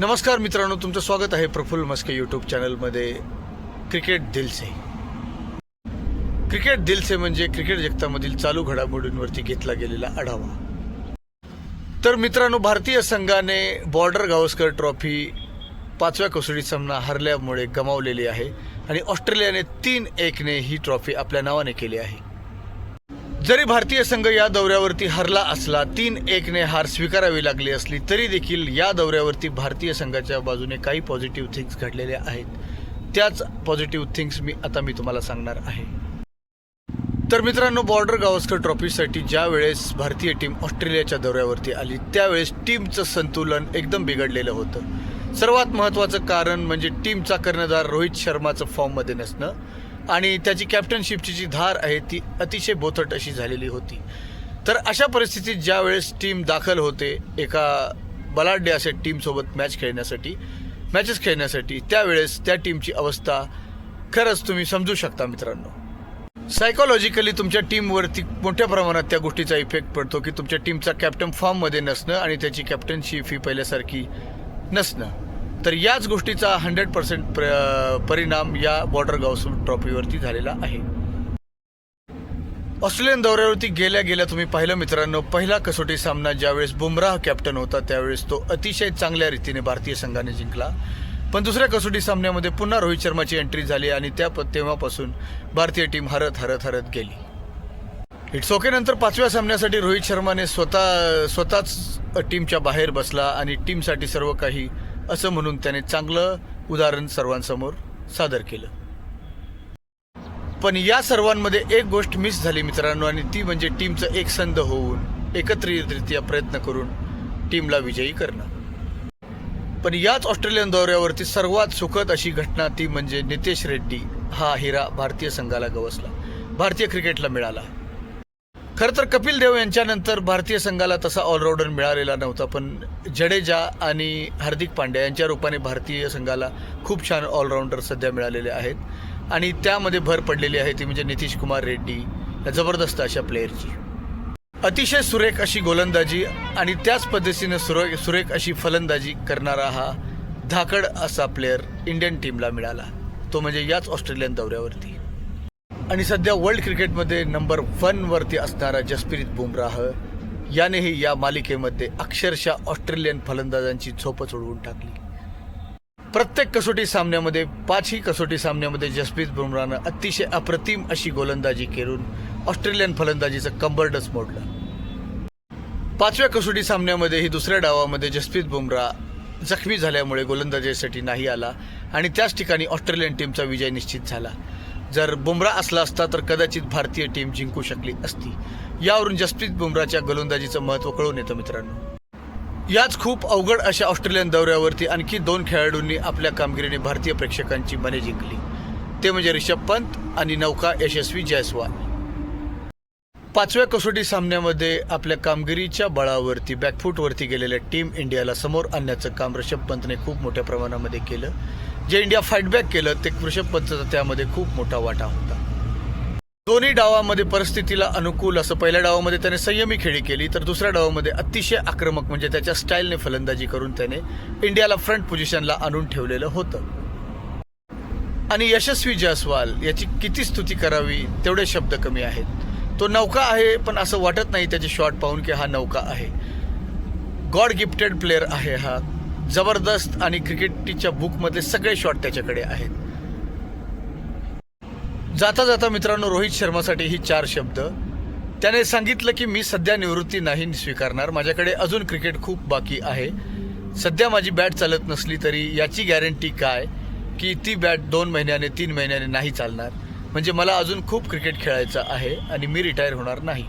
नमस्कार मित्रांनो तुमचं स्वागत आहे प्रफुल्ल मस्के यूट्यूब चॅनलमध्ये. क्रिकेट दिलसे. क्रिकेट दिलसे म्हणजे क्रिकेट जगतामधील चालू घडामोडींवरती घेतला गेलेला आढावा. तर मित्रांनो भारतीय संघाने बॉर्डर गावस्कर ट्रॉफी पाचव्या कसोटी सामना हरल्यामुळे गमावलेली आहे आणि ऑस्ट्रेलियाने तीन एकने ही ट्रॉफी आपल्या नावाने केली आहे. जरी भारतीय संघ या दौऱ्यावरती हरला असला तीन एकने हार स्वीकारावी लागली असली तरी देखील या दौऱ्यावरती भारतीय संघाच्या बाजूने काही पॉझिटिव्ह थिंग्स घडलेल्या आहेत. त्याच पॉझिटिव्ह थिंग्स मी आता मी तुम्हाला सांगणार आहे. तर मित्रांनो बॉर्डर गावस्कर ट्रॉफीसाठी ज्या वेळेस भारतीय टीम ऑस्ट्रेलियाच्या दौऱ्यावरती आली त्यावेळेस टीमचं संतुलन एकदम बिघडलेलं होतं. सर्वात महत्त्वाचं कारण म्हणजे टीमचा कर्णधार रोहित शर्माचं फॉर्ममध्ये नसणं. आणि त्याची कॅप्टनशिपची जी धार आहे ती अतिशय बोथट अशी झालेली होती. तर अशा परिस्थितीत ज्या वेळेस टीम दाखल होते एका बलाढ्य अशा टीमसोबत मॅच खेळण्यासाठी मॅचेस खेळण्यासाठी त्यावेळेस त्या टीमची अवस्था खरंच तुम्ही समजू शकता मित्रांनो. सायकोलॉजिकली तुमच्या टीमवरती मोठ्या प्रमाणात त्या गोष्टीचा इफेक्ट पडतो की तुमच्या टीमचा कॅप्टन फॉर्ममध्ये नसणं आणि त्याची कॅप्टनशिप ही पहिल्यासारखी नसणं. तर याच गोष्टीचा हंड्रेड पर्सेंट प्र परिणाम या बॉर्डर गावस ट्रॉफीवरती झालेला आहे. ऑस्ट्रेलियन दौऱ्यावरती गेल्या गेल्या तुम्ही पाहिलं मित्रांनो पहिला कसोटी सामना ज्यावेळेस बुमराह कॅप्टन होता त्यावेळेस तो अतिशय चांगल्या रीतीने भारतीय संघाने जिंकला. पण दुसऱ्या कसोटी सामन्यामध्ये पुन्हा रोहित शर्माची एंट्री झाली आणि त्या प- तेव्हापासून भारतीय टीम हरत हरत हरत गेली. इट्स ओके नंतर पाचव्या सामन्यासाठी रोहित शर्माने स्वतः स्वतःच टीमच्या बाहेर बसला आणि टीमसाठी सर्व काही असं म्हणून त्याने चांगलं उदाहरण सर्वांसमोर सादर केलं. पण या सर्वांमध्ये एक गोष्ट मिस झाली मित्रांनो आणि ती म्हणजे टीमचं एकसंध होऊन एकत्रितरित्या प्रयत्न करून टीमला विजयी करणं. पण याच ऑस्ट्रेलियन दौऱ्यावरती सर्वात सुखद अशी घटना ती म्हणजे नितेश रेड्डी हा हिरा भारतीय संघाला गवसला. भारतीय क्रिकेटला मिळाला. खरं तर कपिल देव यांच्यानंतर भारतीय संघाला तसा ऑलराऊंडर मिळालेला नव्हता पण जडेजा आणि हार्दिक पांड्या यांच्या रूपाने भारतीय संघाला खूप छान ऑलराऊंडर सध्या मिळालेले आहेत. आणि त्यामध्ये भर पडलेली आहे ती म्हणजे नितीश कुमार रेड्डी या जबरदस्त अशा प्लेअरची अतिशय सुरेख अशी गोलंदाजी आणि त्याच पद्धतीनं सुरे सुरेख अशी फलंदाजी करणारा हा धाकड असा प्लेअर इंडियन टीमला मिळाला. तो म्हणजे याच ऑस्ट्रेलियन दौऱ्यावरती. आणि सध्या वर्ल्ड क्रिकेटमध्ये नंबर वनवरती असणारा जसप्रीत बुमराह यानेही या मालिकेमध्ये अक्षरशः ऑस्ट्रेलियन फलंदाजांची झोपच उडवून टाकली. प्रत्येक कसोटी सामन्यामध्ये पाचही कसोटी सामन्यामध्ये जसप्रीत बुमराहनं अतिशय अप्रतिम अशी गोलंदाजी करून ऑस्ट्रेलियन फलंदाजीचं कंबरडच मोडलं. पाचव्या कसोटी सामन्यामध्ये ही दुसऱ्या डावामध्ये जसप्रीत बुमराह जखमी झाल्यामुळे गोलंदाजीसाठी नाही आला आणि त्याच ठिकाणी ऑस्ट्रेलियन टीमचा विजय निश्चित झाला. जर बुमरा असला असता तर कदाचित भारतीय टीम जिंकू शकली असती. यावरून जसप्रीत बुमराच्या गोलंदाजीचं महत्त्व कळून येतं मित्रांनो. याच खूप अवघड अशा ऑस्ट्रेलियन दौऱ्यावरती आणखी दोन खेळाडूंनी आपल्या कामगिरीने भारतीय प्रेक्षकांची मने जिंकली. ते म्हणजे रिषभ पंत आणि नौका यशस्वी जयस्वाल. पाचव्या कसोटी सामन्यामध्ये आपल्या कामगिरीच्या बळावरती बॅकफूटवरती गेलेल्या टीम इंडियाला समोर आणण्याचं काम ऋषभ पंतने खूप मोठ्या प्रमाणामध्ये केलं. जे इंडिया फाईटबॅक केलं ते ऋषभ पंतचा त्यामध्ये खूप मोठा वाटा होता. दोन्ही डावामध्ये परिस्थितीला अनुकूल असं पहिल्या डावामध्ये त्याने संयमी खेळी केली तर दुसऱ्या डावामध्ये अतिशय आक्रमक म्हणजे त्याच्या स्टाईलने फलंदाजी करून त्याने इंडियाला फ्रंट पोझिशनला आणून ठेवलेलं होतं. आणि यशस्वी जयस्वाल याची किती स्तुती करावी तेवढे शब्द कमी आहेत. तो नौका आहे पण असं वाटत नाही त्याचे शॉट पाहून की हा नौका आहे. गॉड गिफ्टेड प्लेअर आहे हा. जबरदस्त आणि क्रिकेटच्या बुकमधले सगळे शॉट त्याच्याकडे आहेत. जाता जाता मित्रांनो रोहित शर्मासाठी ही चार शब्द. त्याने सांगितलं की मी सध्या निवृत्ती नाही स्वीकारणार. माझ्याकडे अजून क्रिकेट खूप बाकी आहे. सध्या माझी बॅट चालत नसली तरी याची गॅरंटी काय? की ती बॅट दोन महिन्याने तीन महिन्याने नाही चालणार. म्हणजे मला अजून खूप क्रिकेट खेळायचं आहे आणि मी रिटायर होणार नाही.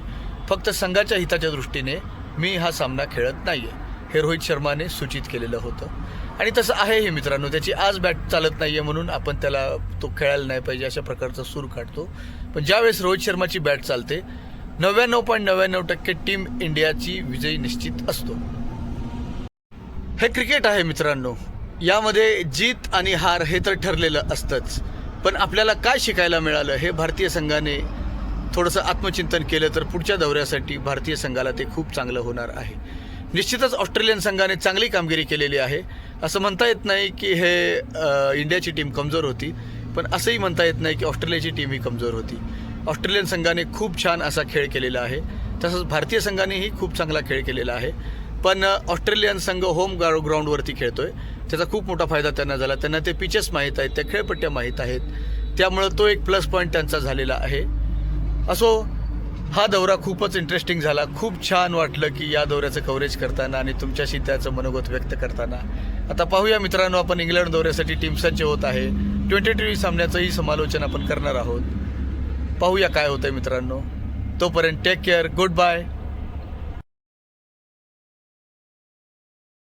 फक्त संघाच्या हिताच्या दृष्टीने मी हा सामना खेळत नाही आहे हे रोहित शर्माने सूचित केलेलं होतं. आणि तसं आहे हे मित्रांनो त्याची आज बॅट चालत नाही आहे म्हणून आपण त्याला तो खेळायला नाही पाहिजे अशा प्रकारचा सूर काढतो. पण ज्यावेळेस रोहित शर्माची बॅट चालते नव्याण्णव पॉईंट नव्याण्णव टक्के टीम इंडियाची विजयी निश्चित असतो. हे क्रिकेट आहे मित्रांनो यामध्ये जीत आणि हार हे तर ठरलेलं असतंच. पण आपल्याला काय शिकायला मिळालं हे भारतीय संघाने थोडंसं आत्मचिंतन केलं तर पुढच्या दौऱ्यासाठी भारतीय संघाला ते खूप चांगलं होणार आहे. निश्चितच ऑस्ट्रेलियन संघाने चांगली कामगिरी केलेली आहे. असं म्हणता येत नाही की हे इंडियाची टीम कमजोर होती पण असंही म्हणता येत नाही की ऑस्ट्रेलियाची टीम ही कमजोर होती. ऑस्ट्रेलियन संघाने खूप छान असा खेळ केलेला आहे. तसंच भारतीय संघानेही खूप चांगला खेळ केलेला आहे. पण ऑस्ट्रेलियन संघ होम ग्राउ ग्राउंडवरती खेळतोय. त्याचा खूप मोठा फायदा त्यांना झाला. त्यांना ते पिचेस माहीत आहेत त्या खेळपट्ट्या माहीत आहेत. त्यामुळं तो एक प्लस पॉईंट त्यांचा झालेला आहे. असो हा दौरा खूपच इंटरेस्टिंग झाला. खूप छान वाटलं की या दौऱ्याचं कव्हरेज करताना आणि तुमच्याशी त्याचं मनोगत व्यक्त करताना. आता पाहूया मित्रांनो आपण इंग्लंड दौऱ्यासाठी टीम सज्ज होत आहे. ट्वेंटी ट्वेंटी सामन्याचंही समालोचन आपण करणार आहोत. पाहूया काय होतंय मित्रांनो. तोपर्यंत टेक केअर गुड बाय